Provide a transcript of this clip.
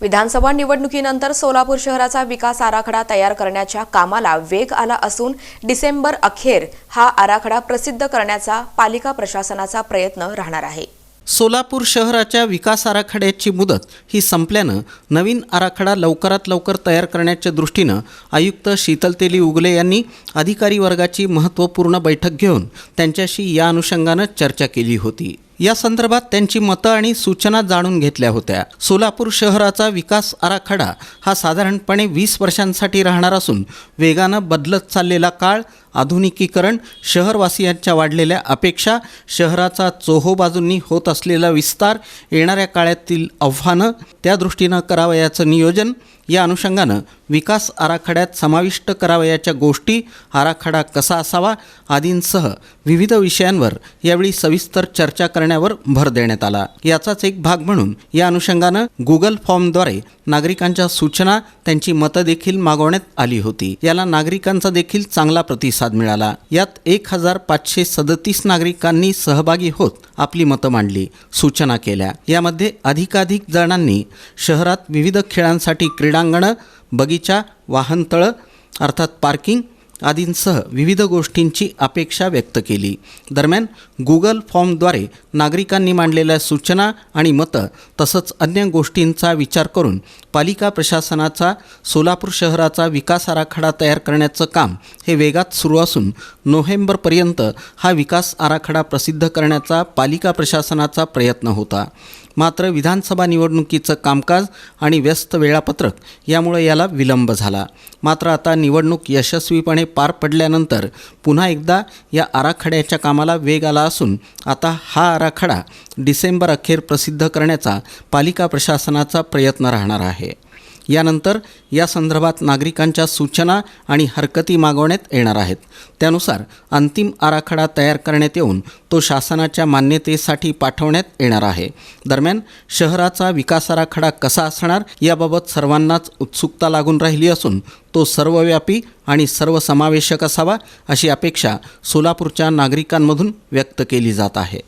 विधानसभा निवडणुकीनंतर सोलापूर शहराचा विकास आराखडा तयार करण्याच्या कामाला वेग आला असून डिसेंबर अखेर हा आराखडा प्रसिद्ध करण्याचा पालिका प्रशासनाचा प्रयत्न राहणार आहे. सोलापूर शहराच्या विकास आराखड्याची मुदत ही संपल्यानं नवीन आराखडा लवकरात लवकर तयार करण्याच्या दृष्टीनं आयुक्त शीतलतेली उगले यांनी अधिकारी वर्गाची महत्त्वपूर्ण बैठक घेऊन त्यांच्याशी या अनुषंगानं चर्चा केली होती. या संदर्भात त्यांची मतं आणि सूचना जाणून घेतल्या होत्या. सोलापूर शहराचा विकास आराखडा हा साधारणपणे वीस वर्षांसाठी राहणार असून वेगानं बदलत चाललेला काळ आधुनिकीकरण शहरवासियांच्या वाढलेल्या अपेक्षा शहराचा चोहोबाजूंनी होत असलेला विस्तार येणाऱ्या काळातील आव्हानं त्या दृष्टीनं करावयाचं नियोजन या अनुषंगानं विकास आराखड्यात समाविष्ट करावयाच्या गोष्टी आराखडा कसा असावा आदींसह विविध विषयांवर यावेळी सविस्तर चर्चा करण्यावर भर देण्यात आला. याचाच एक भाग म्हणून या अनुषंगानं गुगल फॉर्मद्वारे नागरिकांच्या सूचना त्यांची मतं देखील मागवण्यात आली होती. याला नागरिकांचा देखील चांगला प्रतिसाद मिळाला. यात एक हजार पाचशे सदतीस नागरिकांनी सहभागी होत आपली मतं मांडली सूचना केल्या. यामध्ये अधिकाधिक जणांनी शहरात विविध खेळांसाठी क्रीडा क्रीडांगणं बगीचा वाहनतळं अर्थात पार्किंग आदींसह विविध गोष्टींची अपेक्षा व्यक्त केली. दरम्यान गुगल फॉर्मद्वारे नागरिकांनी मांडलेल्या सूचना आणि मतं तसंच अन्य गोष्टींचा विचार करून पालिका प्रशासनाचा सोलापूर शहराचा विकास आराखडा तयार करण्याचं काम हे वेगात सुरू असून नोव्हेंबरपर्यंत हा विकास आराखडा प्रसिद्ध करण्याचा पालिका प्रशासनाचा प्रयत्न होता. मात्र विधानसभा निवडणुकीचं कामकाज आणि व्यस्त वेळापत्रक यामुळे याला विलंब झाला. मात्र आता निवडणूक यशस्वीपणे पार पडल्यानंतर पुन्हा एकदा या आराखड्याच्या कामाला वेग आला असून आता हा आराखडा डिसेंबर अखेर प्रसिद्ध करण्याचा पालिका प्रशासनाचा प्रयत्न राहणार आहे. यानंतर या संदर्भात नागरिकांच्या सूचना आणि हरकती मागवण्यात येणार आहेत. त्यानुसार अंतिम आराखडा तयार करण्यात येऊन तो शासनाच्या मान्यतेसाठी पाठवण्यात येणार आहे. दरम्यान शहराचा विकास आराखडा कसा असणार याबाबत सर्वांनाच उत्सुकता लागून राहिली असून तो सर्वव्यापी आणि सर्वसमावेशक असावा अशी अपेक्षा सोलापूरच्या नागरिकांमधून व्यक्त केली जात आहे.